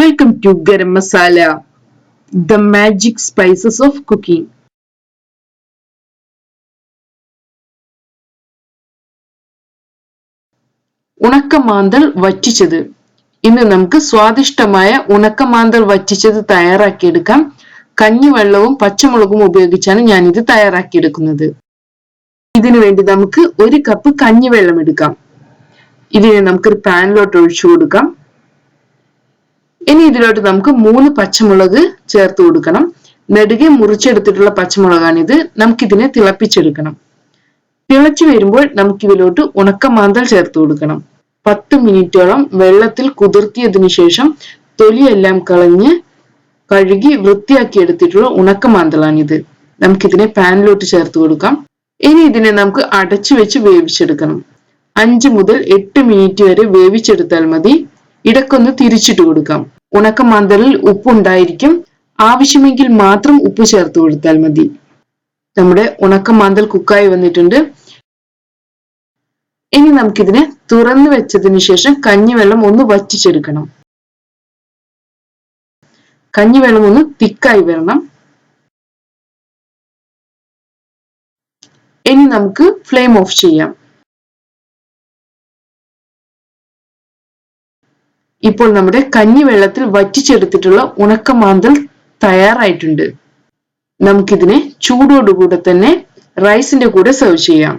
Welcome to garam masala the magic spices of cooking ഉണക്കമാന്തൽ വറ്റിച്ചത്. ഇന്ന് നമുക്ക് സ്വാദിഷ്ടമായ ഉണക്കമാന്തൽ വറ്റിച്ചത് തയ്യാറാക്കിയെടുക്കാം. കഞ്ഞിവെള്ളവും പച്ചമുളകും ഉപയോഗിച്ചാണ് ഞാൻ ഇത് തയ്യാറാക്കിയെടുക്കുന്നത്. ഇതിനു വേണ്ടി നമുക്ക് ഒരു കപ്പ് കഞ്ഞിവെള്ളം എടുക്കാം. ഇതിനെ നമുക്കൊരു പാനിലോട്ട് ഒഴിച്ചു കൊടുക്കാം. ഇനി ഇതിലോട്ട് നമുക്ക് മൂന്ന് പച്ചമുളക് ചേർത്ത് കൊടുക്കണം. നെടുകെ മുറിച്ചെടുത്തിട്ടുള്ള പച്ചമുളകാണിത്. നമുക്കിതിനെ തിളപ്പിച്ചെടുക്കണം. തിളച്ചു വരുമ്പോൾ നമുക്ക് ഇതിലോട്ട് ഉണക്കമാന്തൽ ചേർത്ത് കൊടുക്കണം. പത്ത് മിനിറ്റോളം വെള്ളത്തിൽ കുതിർത്തിയതിനു ശേഷം തൊലിയെല്ലാം കളഞ്ഞ് കഴുകി വൃത്തിയാക്കി എടുത്തിട്ടുള്ള ഉണക്കമാന്തളാണിത് നമുക്കിതിനെ പാനിലോട്ട് ചേർത്ത് കൊടുക്കാം. ഇനി ഇതിനെ നമുക്ക് അടച്ചു വെച്ച് വേവിച്ചെടുക്കണം. അഞ്ച് മുതൽ എട്ട് മിനിറ്റ് വരെ വേവിച്ചെടുത്താൽ മതി. ഇടക്കൊന്ന് തിരിച്ചിട്ട് കൊടുക്കാം. ഉണക്കമാന്തലിൽ ഉപ്പുണ്ടായിരിക്കും. ആവശ്യമെങ്കിൽ മാത്രം ഉപ്പ് ചേർത്ത് കൊടുത്താൽ മതി. നമ്മുടെ ഉണക്കമാന്തൽ കുക്കായി വന്നിട്ടുണ്ട്. ഇനി നമുക്കിതിനെ തുറന്നു വെച്ചതിന് ശേഷം കഞ്ഞിവെള്ളം ഒന്ന് വറ്റിച്ചെടുക്കണം. കഞ്ഞിവെള്ളം ഒന്ന് തിക്കായി വരണം. ഇനി നമുക്ക് ഫ്ലെയിം ഓഫ് ചെയ്യാം. ഇപ്പോൾ നമ്മുടെ കഞ്ഞി വെള്ളത്തിൽ വറ്റിച്ചെടുത്തിട്ടുള്ള ഉണക്കമാന്തൽ തയ്യാറായിട്ടുണ്ട്. നമുക്കിതിനെ ചൂടോടുകൂടെ തന്നെ റൈസിന്റെ കൂടെ സെർവ് ചെയ്യാം.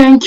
താങ്ക്